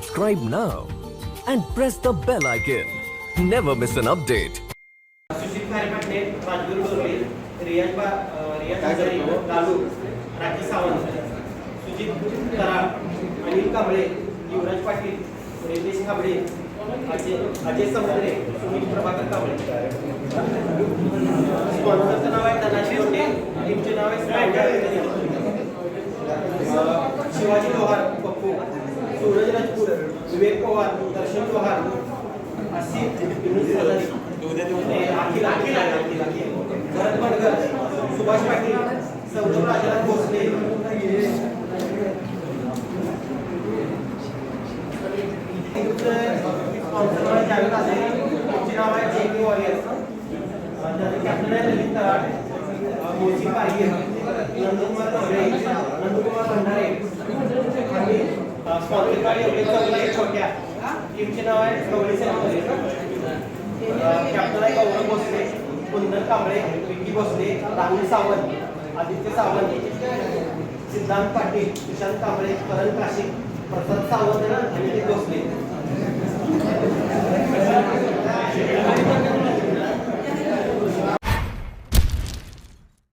subscribe now and press the bell icon. Never miss an update. Sujit खारे पाटणे राजगुरू डोरले रियाज बा अं, रियाज हजारे लालू राखी सावंत सुजित कराळ अनिल कांबळे युवराज पाटील रितेश कांबळे अजय अजय समुद्रे सुनील प्रभाकर कांबळे स्पॉन्सरचं नाव आहे धनाजी लोटे टीमचे नाव आहे स्पॅन्डर शिवाजी लोहार Pappu Suraj Rajput Vivek Pawar Darshan Pawar Asif Akhil Akhil Bharat Bangar Subhash Patil Saurabh Rajaram Bhosale sponsor आहे त्यांचे नाव आहे जे के वॉरियर्स त्याचे कॅप्टन आहे ललित पाहिजे नंदकुमार नंदकुमार छोट्या. टीमचे नाव आहे कॅप्टन आहे गौरव भोसले कुंदन कांबळे विकी भोसले राहुल सावंत आदित्य सावंत सिद्धांत पाटील सुशांत कांबळे करण काशी प्रसाद सावंत आणि अनिकेत भोसले.